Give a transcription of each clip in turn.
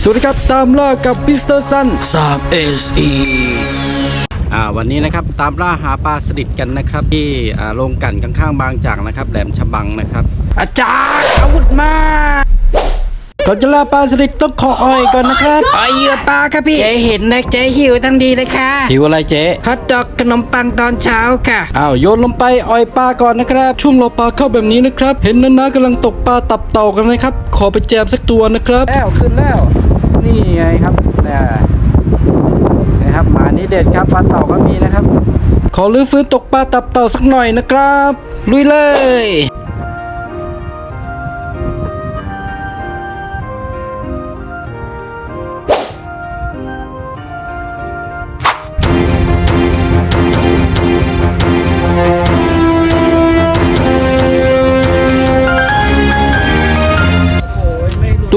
สวัสดีครับ ตามล่ากับมิสเตอร์ซัน 3 SE อ่าวันนี้นะครับตามล่าหาปลาสลิดกันนะครับ ที่อ่าโรงกลั่นข้างๆบางจากนะครับ แหลมฉบังนะครับ อาจารย์อาวุธมาก่อนจะล่าปลาสลิดต้องขออ่อยก่อนนะครับอ๋อเหยื่อปลาครับพี่เจ๊เห็นนะเจ๊หิวทันทีเลยค่ะหิวอะไรเจ๊ฮอทดอกขนมปังตอนเช้าค่ะ อ้าวโยนลงไปอ่อยปลาก่อนนะครับ ช่วงรอปลาเข้าแบบนี้นะครับ เห็นนะนะกำลังตกปลาตับเต่ากันนะครับ ขอไปแจมสักตัวนะครับ แล้วขึ้นแล้ว นี่ไงครับเนี่ยนะครับหมานี้เด็ดครับปลาเต่าก็มีนะครับ ขอลื้อฟื้นตกปลาตับเต่าสักหน่อยนะครับ ลุยเลย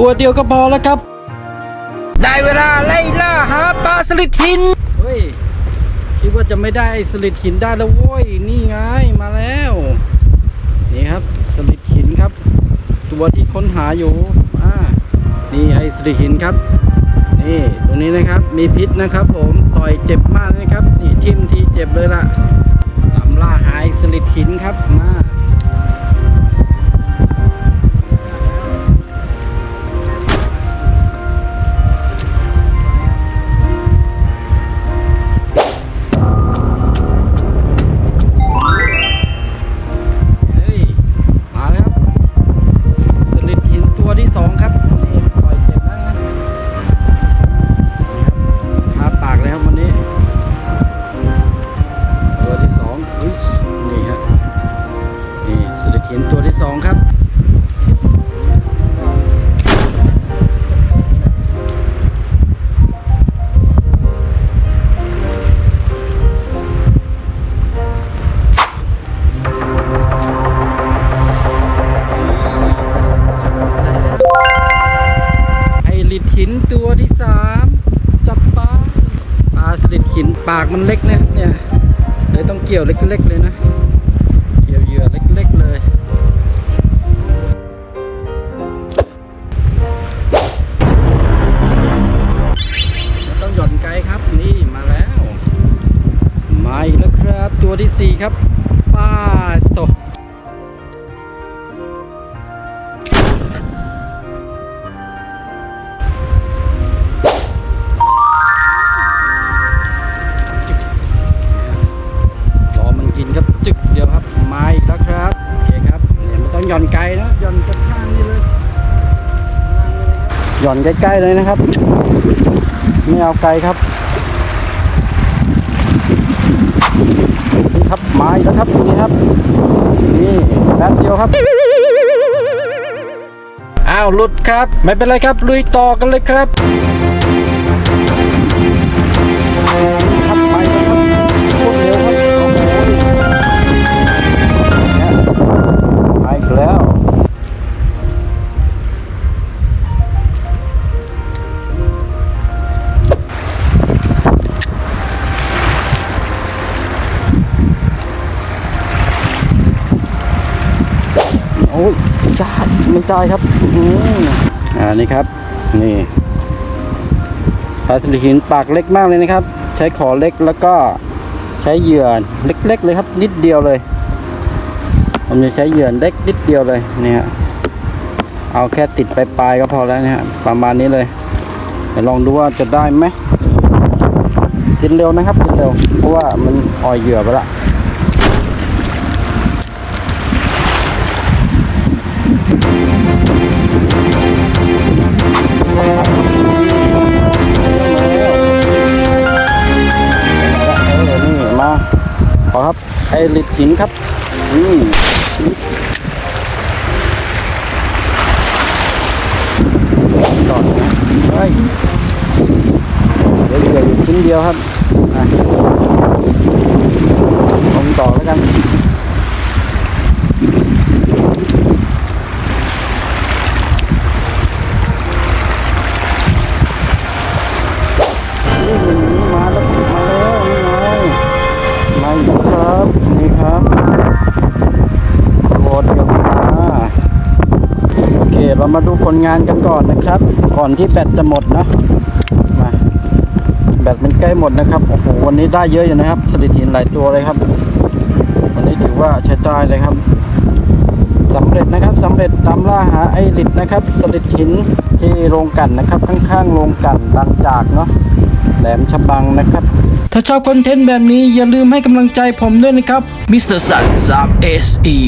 ตัวเดียวก็พอแล้วครับ ได้เวลาไล่ล่าหาปลาสลิดหิน เฮ้ย คิดว่าจะไม่ได้สลิดหินได้แล้วโว้ย นี่ไงมาแล้ว นี่ครับสลิดหินครับ ตัวที่ค้นหาอยู่อ่านี่ไอ้สลิดหินครับ นี่ตรงนี้นะครับ มีพิษนะครับ ผมต่อยเจ็บมากเลยนะครับ นี่ทิ่มทีเจ็บเลยล่ะตามล่าหาไอ้สลิดหินครับ สองครับไอลิดหินตัวที่สามจับปลาปลาสลิดหินปากมันเล็กนะเนี่ยเลยต้องเกี่ยวเล็กๆเลยนะ เกี่ยวเหยื่อเล็กๆเลยับนี่มาแล้ว มาอีกแล้วครับ ตัวที่สี่ครับ ป้าโตรอมันกินครับจึกเดียวครับมาอีกแล้วครับโอเคครับเนี่ยไม่ต้องหย่อนไกลนะหย่อนข้างนี่เลยหย่อนใกล้ๆเลยนะครับ ไม่เอาไกลครับนี่ครับ มาอีกแล้วครับนี่ครับ นี่แป๊บเดียวครับ อ้าวหลุดครับ ไม่เป็นไรครับลุยต่อกันเลยครับ อ้ยชาดไม่ได้ครับอืมอ่านี่ครับ นี่ปลาสลิดหินปากเล็กมากเลยนะครับ ใช้ขอเล็กแล้วก็ใช้เหยื่อเล็ก ๆ เลยครับ นิดเดียวเลย ผมจะใช้เหยื่อเล็กนิดเดียวเลยนี่ฮะเอาแค่ติดปลายๆก็พอแล้วนะฮะประมาณนี้เลยเดี๋ยวลองดูว่าจะได้ไหมกินเร็วนะครับกินเร็วเพราะว่ามันอ่อยเหยื่อไปละ เออนี่ มาขอครับไอลิดหินครับอืมต่อนะเฮ้ยเดี๋ยวเหลืออยู่ชิ้นเดียวครับ มามาดูผลงานกันก่อนนะครับ ก่อนที่แบตจะหมดเนาะมาแบตมันใกล้หมดนะครับโอ้โหวันนี้ได้เยอะอยู่นะครับสลิดหินหลายตัวเลยครับ วันนี้ถือว่าใช้ได้เลยครับสำเร็จนะครับสำเร็จตามล่าหาไอริดนะครับสลิดหินที่โรงกันนะครับ ข้างๆโรงกันบางจากเนาะแหลมฉบังนะครับ ถ้าชอบคอนเทนต์แบบนี้อย่าลืมให้กำลังใจผมด้วยนะครับมิสเตอร์สัน 3 SE